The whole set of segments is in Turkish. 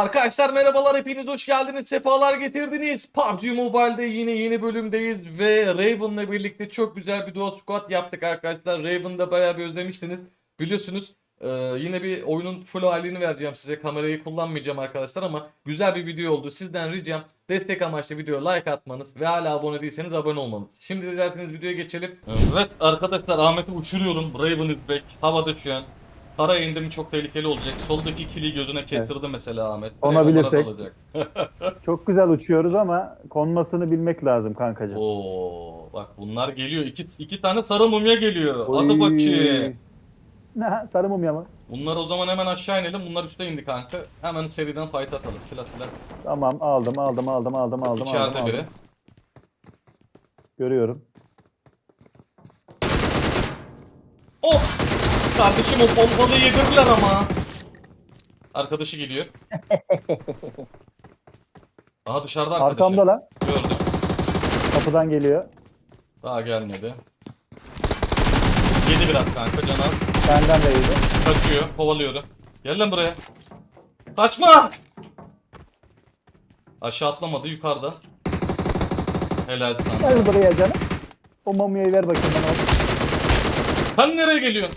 Arkadaşlar merhabalar hepiniz hoş geldiniz sefalar getirdiniz. PUBG Mobile'de yine yeni bölümdeyiz ve Raven'la birlikte çok güzel bir duo squad yaptık arkadaşlar. Raven'da bayağı bir özlemiştiniz biliyorsunuz. Ee, yine bir oyunun full halini vereceğim size kamerayı kullanmayacağım arkadaşlar ama güzel bir video oldu. Sizden ricam destek amaçlı videoya like atmanız ve hala abone değilseniz abone olmanız. Şimdi dilerseniz videoya geçelim. Evet arkadaşlar Ahmet'i uçuruyorum Raven is back havada şu an Kara indim çok tehlikeli olacak. Soldaki kili gözüne kestirdi mesela Ahmet. Direkt onlara dalacak. Çok güzel uçuyoruz ama konmasını bilmek lazım kankacığım. Oo, bak bunlar geliyor. İki, iki tane sarı mumya geliyor. Hadi Oy. bakayım. Ne sarı mumya mı? Bunlar o zaman hemen aşağı inelim. Bunlar üstte indi kanka. Hemen seriden fight atalım. Silah silah. Tamam aldım aldım aldım aldım aldım. İçeride aldım, biri. aldım. Görüyorum. Oh! Kardeşim o pompalı yedirdiler ama. Arkadaşı geliyor. Aha dışarıda arkadaşı. Arkamda lan. Gördüm. Kapıdan geliyor. Daha gelmedi. Yedi biraz kanka can al. Benden de yedi. Kaçıyor, kovalıyordu. Gel lan buraya. Kaçma! Aşağı atlamadı, yukarıda. Helal sana. Gel buraya canım. O mumyayı ver bakayım bana. Sen nereye geliyorsun?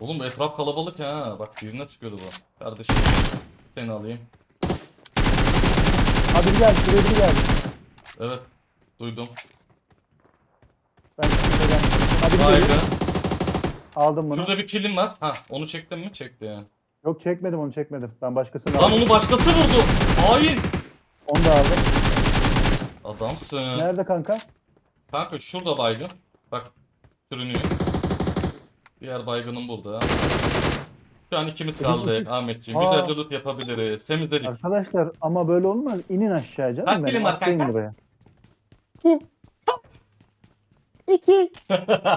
Oğlum etraf kalabalık ha. Bak birine çıkıyordu bu. Kardeşim seni alayım. Hadi gel şuraya bir gel. Evet. Duydum. Ben şuraya gel. Hadi bir Haydi. gel. Aldım bunu. Şurada bir kilim var. Ha onu çektin mi? Çekti yani. Yok çekmedim onu çekmedim. Ben başkasını Lan aldım. onu başkası vurdu. Hain. Onu da aldım. Adamsın. Nerede kanka? Kanka şurada baygın. Bak sürünüyor. Diğer baygının burada. Şu an ikimiz kaldık Ahmetciğim. Aa. Güzel de loot yapabiliriz. Temizledik. Arkadaşlar ama böyle olmaz. İnin aşağı canım. Kaç benim, birim var atlayın kanka? buraya. İki. İki.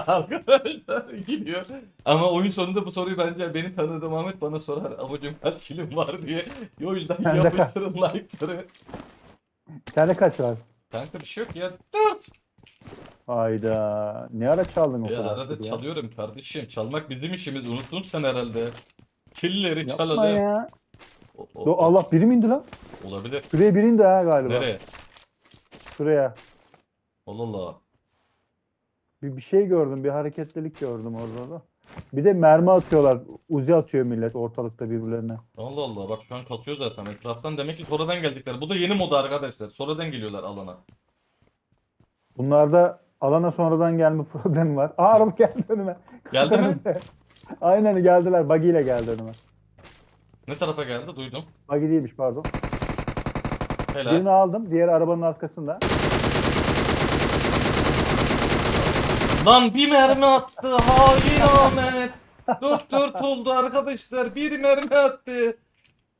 Arkadaşlar gidiyor. Ama oyun sonunda bu soruyu bence benim tanıdığım Ahmet bana sorar. Abucum kaç kilim var diye. O yüzden Bende kaç? yapıştırın like'ları. Sende kaç var? Kanka bir şey yok ya. Dört. Hayda. Ne ara çaldın o Ya kadar? arada ya? çalıyorum kardeşim. Çalmak bizim işimiz. Unuttun sen herhalde. Killeri Yapma çalalım. ya. O- o- Do Allah biri mi indi lan? Olabilir. Şuraya biri indi ha galiba. Nereye? Şuraya. Allah Allah. Bir, bir şey gördüm. Bir hareketlilik gördüm orada da. Bir de mermi atıyorlar. Uzi atıyor millet ortalıkta birbirlerine. Allah Allah bak şu an katıyor zaten etraftan demek ki sonradan geldikler. Bu da yeni moda arkadaşlar. Sonradan geliyorlar alana. Bunlarda alana sonradan gelme problemi var. Aa araba geldi önüme. Geldi mi? Aynen geldiler. Buggy ile geldi önüme. Ne tarafa geldi? Duydum. Buggy değilmiş pardon. Helal. Birini aldım. Diğer arabanın arkasında. Lan bir mermi attı. Hain Ahmet. Dört dört oldu arkadaşlar. Bir mermi attı.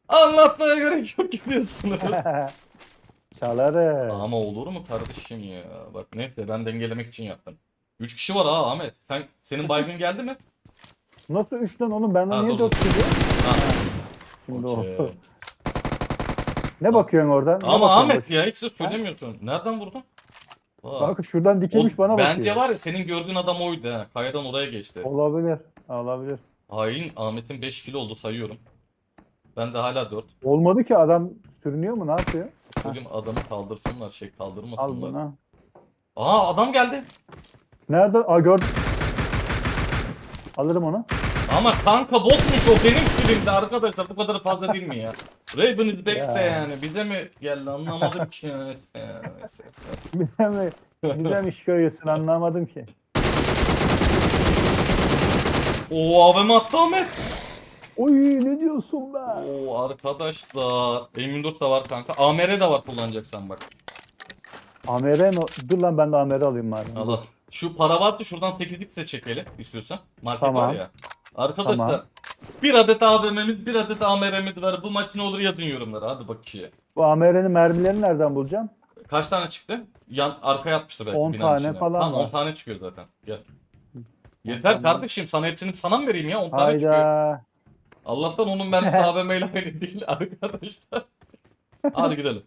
Anlatmaya gerek yok gidiyorsunuz. Çaları. Ama olur mu kardeşim ya? Bak neyse ben dengelemek için yaptım. Üç kişi var ha Ahmet. Sen senin baygın geldi mi? Nasıl 3 lan oğlum? Benden niye doğru. 4 geliyor? Ha. Şimdi okey. o. Ne bakıyorsun oradan? Ne Ama bakıyorsun Ahmet bak- ya hiç de söylemiyorsun. Nereden vurdun? Aa. Bak şuradan dikilmiş O- bana bakıyor. Bence var ya senin gördüğün adam oydu ha. Kayadan oraya geçti. Olabilir. Olabilir. Hain Ahmet'in 5 kilo oldu sayıyorum. Ben de hala 4. Olmadı ki adam sürünüyor mu? Ne yapıyor? Bugün adamı kaldırsınlar şey Al kaldırmasınlar. bunu. Aa adam geldi. Nerede? Aa gördüm. Alırım onu. Ama kanka botmuş o benim filmde arkadaşlar bu kadar fazla değil mi ya? Raven is back Ya. de yani bize mi geldi anlamadım ki. Neyse. Bize mi? Bize mi iş görüyorsun anlamadım ki. Oo AVM attı Ahmet. Oy ne diyorsun be? Oo arkadaşlar. M24 da var kanka. AMR de var kullanacaksan bak. Amere no... Dur lan ben de Amere alayım madem. Allah. Şu para varsa şuradan 8x'e çekelim istiyorsan. Market Tamam. var ya. Arkadaşlar Tamam. bir adet AVM'miz bir adet AMR'miz var. Bu maç ne olur yazın yorumlara. Hadi bakayım. Bu Amere'nin mermilerini nereden bulacağım? Kaç tane çıktı? Yan arkaya atmıştır belki 10 binanın tane içine. falan Tamam 10 var. tane çıkıyor zaten. Gel. Yeter tane. kardeşim sana hepsini sana mı vereyim ya? 10 tane çıkıyor. Hayda. Allah'tan onun mermisi AVM ile aynı değil arkadaşlar. Hadi gidelim.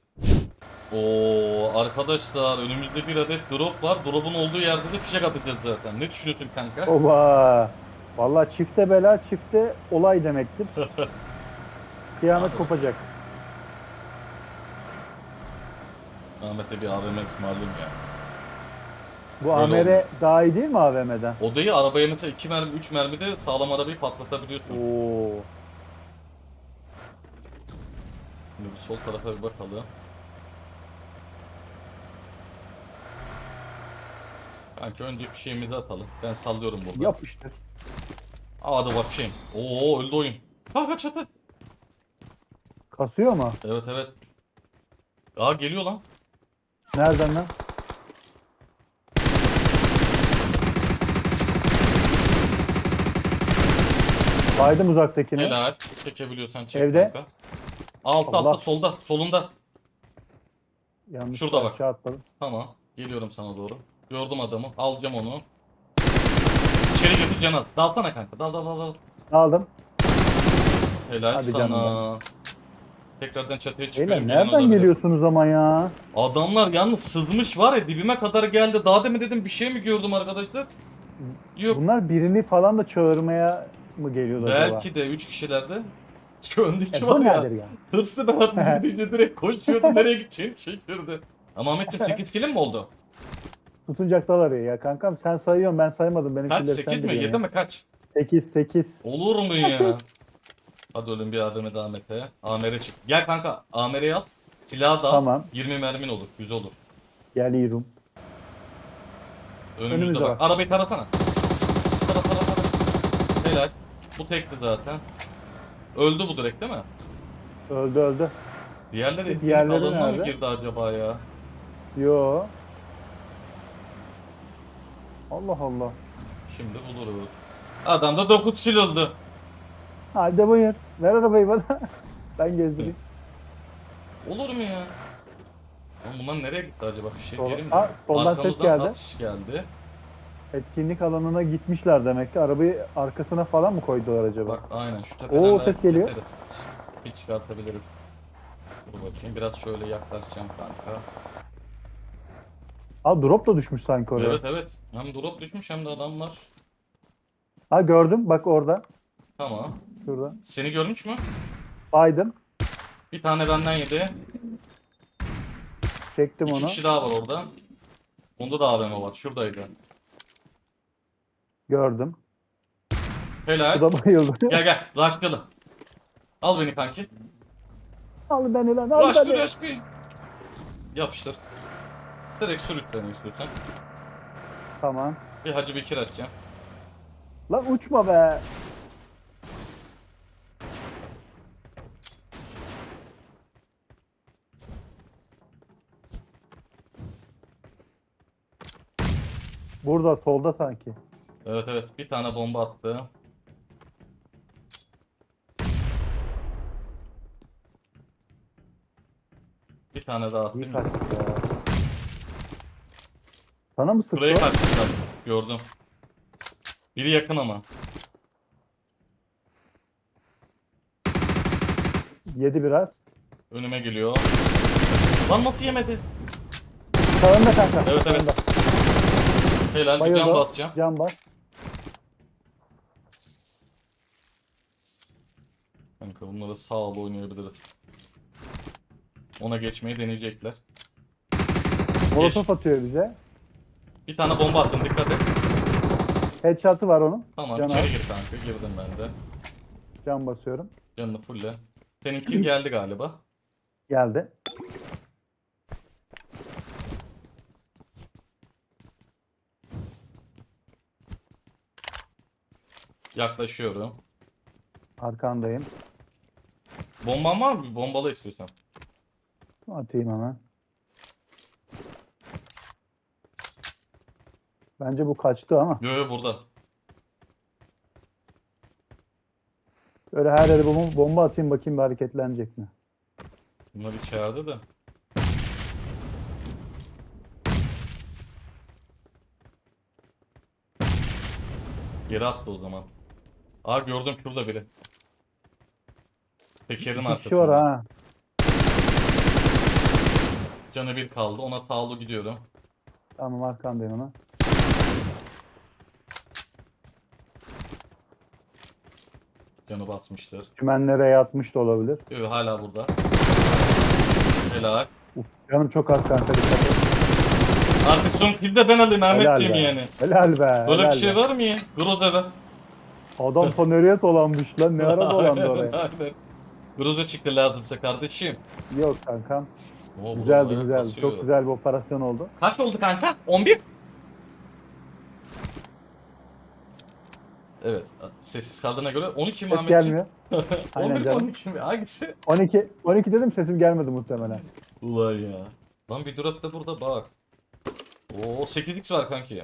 Oo arkadaşlar önümüzde bir adet drop var. Drop'un olduğu yerde de fişek atacağız zaten. Ne düşünüyorsun kanka? Oba. Vallahi çifte bela çifte olay demektir. Kıyamet Abi. kopacak. Ahmet'e bir AVM ısmarlayayım ya. Bu Öyle AMR oldu. daha iyi değil mi AVM'den? Odayı arabaya mesela 2 mermi 3 mermide sağlam arabayı patlatabiliyorsun. Oo. Şimdi bir sol tarafa bir bakalım. Kanki önce bir şeyimizi atalım. Ben sallıyorum burada. Yapıştır. Aa hadi bakayım. Oo öldü oyun. Kanka çatı. Kasıyor mu? Evet evet. Aa geliyor lan. Nereden lan? Baydım uzaktakini. Helal. Çekebiliyorsan çek Evde. kanka. Altta Allah. altta solda solunda. Yanlış Şurada bak. atladım. Tamam. Geliyorum sana doğru. Gördüm adamı. Alacağım onu. İçeri götür canı. Dalsana kanka. Dal dal dal dal. Aldım. Helal Hadi sana. canım Tekrardan çatıya çıkıyorum. Beyler nereden geliyorsunuz ama ya? Adamlar yalnız sızmış var ya dibime kadar geldi. Daha demin dedim bir şey mi gördüm arkadaşlar? Yok. Bunlar birini falan da çağırmaya mı geliyorlar acaba? Belki de 3 kişilerde. Şu öndeki E, var ya. nedir ya? Hırslı Berat gidince direkt koşuyordu. Nereye gideceğini şaşırdı. Ama Ahmetciğim 8 kilim mi oldu? Tutuncaktalar ya. ya kankam sen sayıyorsun ben saymadım. Benim Kaç? 8 mi? 7 mi? Kaç? 8 8. Olur mu ya? Hadi ölüm bir ademe daha Mete. Amer'e çık. Gel kanka Amer'e al. Silahı da al. Tamam. 20 mermin olur. Güzel olur. Geliyorum. Önümüzde, Önümüzde bak. bak. Arabayı tarasana. Bu tekti zaten. Öldü bu direkt değil mi? Öldü öldü. Diğerleri etkinlik Diğerleri alanına mı nerede? girdi acaba ya? Yo. Allah Allah. Şimdi buluruz. Adamda 9 kilo oldu. Hadi buyur. Ver arabayı bana. ben gezdireyim. Olur mu ya? Lan bunlar nereye gitti acaba? Bir şey Sola- Aa, mi? soldan ses Arkamızdan geldi. atış geldi. Etkinlik alanına gitmişler demek ki. Arabayı arkasına falan mı koydular acaba? Bak aynen şu tepeden Oo, ses geliyor. keseriz. Bir çıkartabiliriz. Dur bakayım biraz şöyle yaklaşacağım kanka. Aa drop da düşmüş sanki oraya. Evet evet. Hem drop düşmüş hem de adamlar. Ha gördüm bak orada. Tamam. Şurada. Seni görmüş mü? Baydım. Bir tane benden yedi. Çektim İki onu. kişi daha var orada. Onda da AVM var. Şuradaydı. Gördüm. Helal. Bu da bayıldı. Gel gel. Rushlayalım. Al beni kanki. al beni lan al Rush beni. rush bir. Yapıştır. Direkt sür üstlerine istiyorsan. Tamam. Bir Hacı Bekir açacağım. Lan uçma be. Burada solda sanki. Evet evet. Bir tane bomba attı. Bir tane daha İyi ya. Sana mı sıktı? Buraya o? Gördüm. Biri yakın ama. Yedi biraz. Önüme geliyor. Lan nasıl yemedi? Sağında kanka. Evet, evet. sağında. Helal bir Bayıldı. can batacağım. Can bas. Kanka bunları sağlı oynayabiliriz. Ona geçmeyi deneyecekler. Molotof atıyor bize. Bir tane bomba attım dikkat et. Headshot'ı var onun. Tamam Can içeri al. gir kanka girdim ben de. Can basıyorum. Canını fulle. Seninki geldi galiba. Geldi. Yaklaşıyorum. Arkandayım. Bomban var mı? Bombalı istiyorsan. Atayım hemen. Bence bu kaçtı ama. Yo yo burada. Öyle her yere bomba, bomba atayım bakayım bir hareketlenecek mi? Bunlar içeride de. Geri attı o zaman. Aa gördüm şurada biri. Tekerin İki kişi var arkasında. ha. Canı bir kaldı. Ona sağlı gidiyorum. Tamam arkandayım ona. Canı basmıştır. Çimenlere yatmış da olabilir. Yo, hala burada. Helal. Uf, canım çok az kanka dikkat et. Artık son kill de ben alayım Ahmetciğim be. yani. Helal be. Böyle helal bir şey be. var mı ya? Groza ver. Adam paneriye dolanmış lan. Ne ara dolandı oraya? Aynen. Groza çıktı lazımsa kardeşim. Yok kankam. Oo, Güzeldi güzeldi. basıyor. Çok güzel bir operasyon oldu. Kaç oldu kanka? 11? Evet. Sessiz kaldığına göre 12 mi Ses Ahmetciğim? gelmiyor. Aynen 11 mi canım. 12 mi? Hangisi? 12 12 dedim sesim gelmedi muhtemelen. Ulan ya. Lan bir drop da burada bak. Oo 8x var kanki.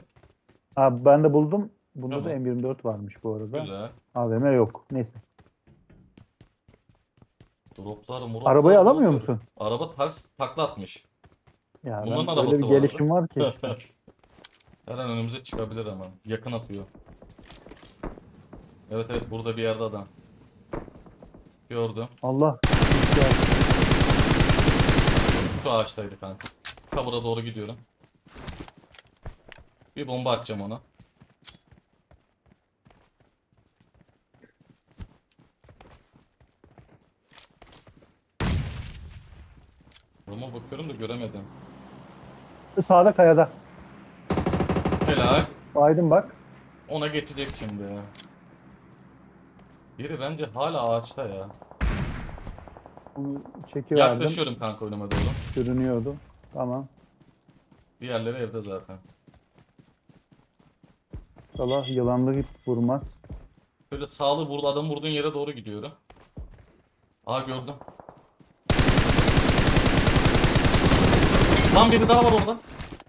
Abi ben de buldum. Bunda Tamam. da M24 varmış bu arada. Güzel. AVM yok. Neyse. Droplar muroplar. Arabayı alamıyor musun? Araba ters takla atmış. Ya Bunların ben arabası öyle bir vardı. gelişim var ki. Her an önümüze çıkabilir ama. Yakın atıyor. Evet evet burada bir yerde adam. Gördüm. Allah. Şu ağaçtaydı kanka. Cover'a doğru gidiyorum. Bir bomba atacağım ona. Roma bakıyorum da göremedim. Sağda kayada. Helal. Aydın bak. Ona geçecek şimdi ya. Biri bence hala ağaçta ya. Onu çekiverdim. Yaklaşıyorum kanka önüme doğru. Sürünüyordu. Tamam. Diğerleri evde zaten. Sabah yılanlı git vurmaz. Böyle sağlı vur, adam vurduğun yere doğru gidiyorum. Aa gördüm. Lan biri daha var orada.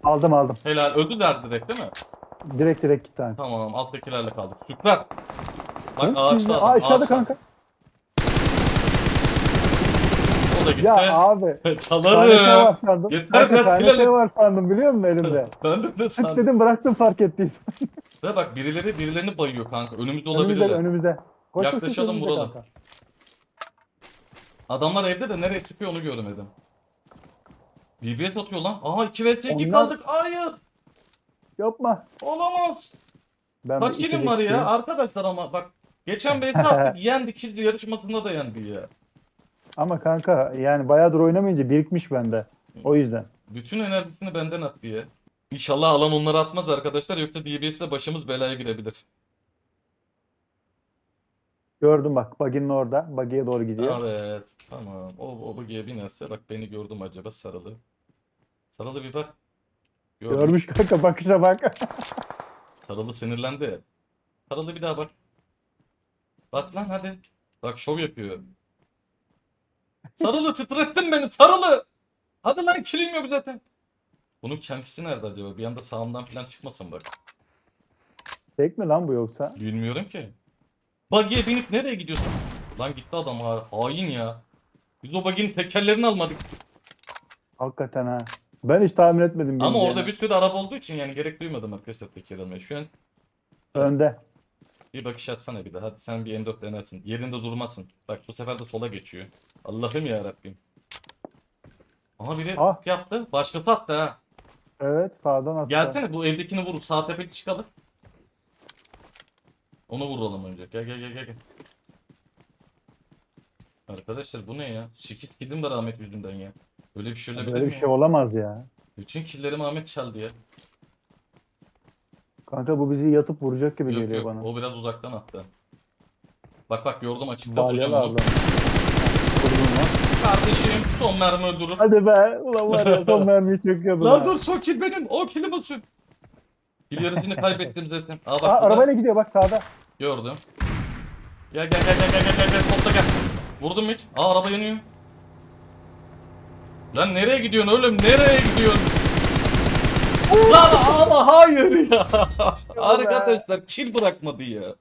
Aldım aldım. Helal öldüler direkt değil mi? Direkt direkt iki tane. Tamam alttakilerle kaldık. Süper. Bak Hı? ağaçta adam. Aa aşağıda ağaçta. kanka. O da gitti. Ya abi. KNT var Çalarım. sandım. Yeter Kanka biraz KNT bilelim. var sandım biliyor musun elimde? ben de ne sandım. dedim bıraktım fark ettiysen. Ve bak birileri birilerini bayıyor kanka. Önümüzde olabilirler. önümüzde. Koş, koş, koş, Yaklaşalım, vuralım. kanka. Adamlar evde de nereye çıkıyor onu görmedim. DBS atıyor lan. Aha 2 vs 2 Onlar- kaldık. Hayır. Yapma. Olamaz. Ben Kaç kilim var ya arkadaşlar ama bak. Geçen vs attık yendi kill yarışmasında da yendi ya. Ama kanka yani bayağıdır oynamayınca birikmiş bende. O yüzden. Bütün enerjisini benden attı ya. İnşallah alan onları atmaz arkadaşlar yoksa DBS'de başımız belaya girebilir. Gördüm bak buggy'nin orada. Buggy'ye doğru gidiyor. Evet. Tamam. O, o bugüye binerse bak beni gördüm acaba sarılı. Sarılı bir bak. Gördüm. Görmüş kanka bakışa bak. Sarılı sinirlendi. Sarılı bir daha bak. Bak lan hadi. Bak şov yapıyor. Sarılı titrettin beni sarılı. Hadi lan kilim yok zaten. Bunun kankisi nerede acaba? Bir anda sağımdan falan çıkmasın bak. Tek mi lan bu yoksa? Bilmiyorum ki. Buggy'e binip nereye gidiyorsun? Lan gitti adam ha. Hain ya. Biz o buggy'nin tekerlerini almadık. Hakikaten ha. Ben hiç tahmin etmedim. Ama orada bir sürü araba olduğu için yani gerek duymadım arkadaşlar teker almaya. Şu an Önde. Bir bakış atsana bir de. Hadi sen bir M4 denersin. Yerinde durmasın. Bak bu sefer de sola geçiyor. Allah'ım ya Rabbim. Aha biri Ah. yaptı. Başkası attı ha. Evet sağdan attı. Gelsene bu evdekini vur. Sağ tepede çıkalım. Onu vuralım önce. Gel gel gel gel. gel. Arkadaşlar bu ne ya? 8 killim var Ahmet yüzünden ya. Böyle bir şey olabilir Böyle mi? bir şey olamaz ya. Bütün killerimi Ahmet çaldı ya. Kanka bu bizi yatıp vuracak gibi Yok geliyor yok bana. o biraz uzaktan attı. Bak bak gördüm açıkta vuracağım Balyalı onu. lan. Kardeşim son mermi öldürür. Hadi be. Ulan var ya son mermiyi çöküyordu. Lan ha. dur son kill benim. O killim olsun. Kill yarısını kaybettim zaten. Aa bak Aa, burada. arabayla gidiyor bak sağda. Gördüm. Gel gel gel gel gel gel gel topla gel. Vurdum mu hiç? Aa araba yanıyor. Lan nereye gidiyorsun oğlum? Nereye gidiyorsun? Lan ama hayır ya. Arkadaşlar kill bırakmadı ya.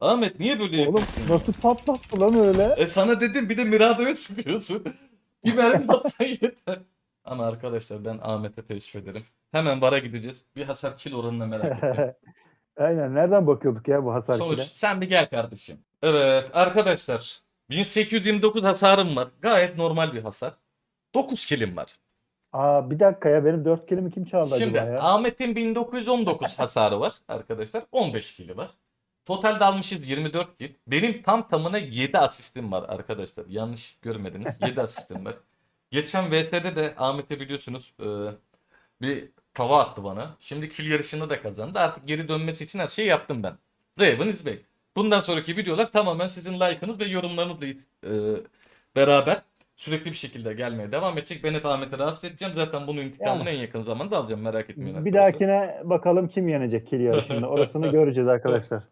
Ahmet niye böyle Oğlum yapıyorsun? nasıl patlattı lan öyle? E sana dedim bir de Mirado'ya sıkıyorsun. Bir mermi atsan yeter. Ama arkadaşlar ben Ahmet'e teessüf ederim. Hemen VAR'a gideceğiz. Bir hasar kill oranına merak ettim. Aynen nereden bakıyorduk ya bu hasar Sonuç kile? sen bir gel kardeşim. Evet arkadaşlar 1829 hasarım var. Gayet normal bir hasar. 9 kilim var. Aa bir dakika ya benim 4 kilimi kim çaldı Şimdi acaba ya? Ahmet'in 1919 hasarı var arkadaşlar. 15 kili var. Totalde almışız 24 kill. Benim tam tamına 7 asistim var arkadaşlar. Yanlış görmediniz. 7 asistim var. Geçen VS'de de Ahmet'e biliyorsunuz e, bir tava attı bana. Şimdi kill yarışını da kazandı. Artık geri dönmesi için her şeyi yaptım ben. Raven is back. Bundan sonraki videolar tamamen sizin like'ınız ve yorumlarınızla e, beraber sürekli bir şekilde gelmeye devam edecek. Ben hep Ahmet'i rahatsız edeceğim. Zaten bunun intikamını en yakın zamanda alacağım. Merak etmeyin Bir arkadaşlar. dahakine bakalım kim yenecek kill yarışında. Orasını göreceğiz arkadaşlar.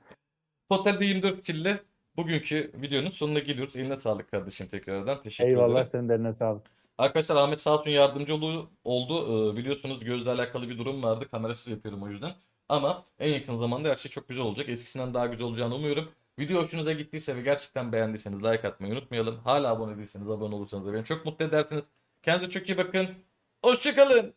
Totalde 24 kille bugünkü videonun sonuna geliyoruz. Eline sağlık kardeşim tekrardan. Teşekkür Eyvallah ederim. senin de eline sağlık. Arkadaşlar Ahmet sağ olsun yardımcı oldu. oldu. Ee, biliyorsunuz gözle alakalı bir durum vardı. Kamerasız yapıyorum o yüzden. Ama en yakın zamanda her şey çok güzel olacak. Eskisinden daha güzel olacağını umuyorum. Video hoşunuza gittiyse ve gerçekten beğendiyseniz like atmayı unutmayalım. Hala abone değilseniz abone olursanız da beni çok mutlu edersiniz. Kendinize çok iyi bakın. Hoşçakalın.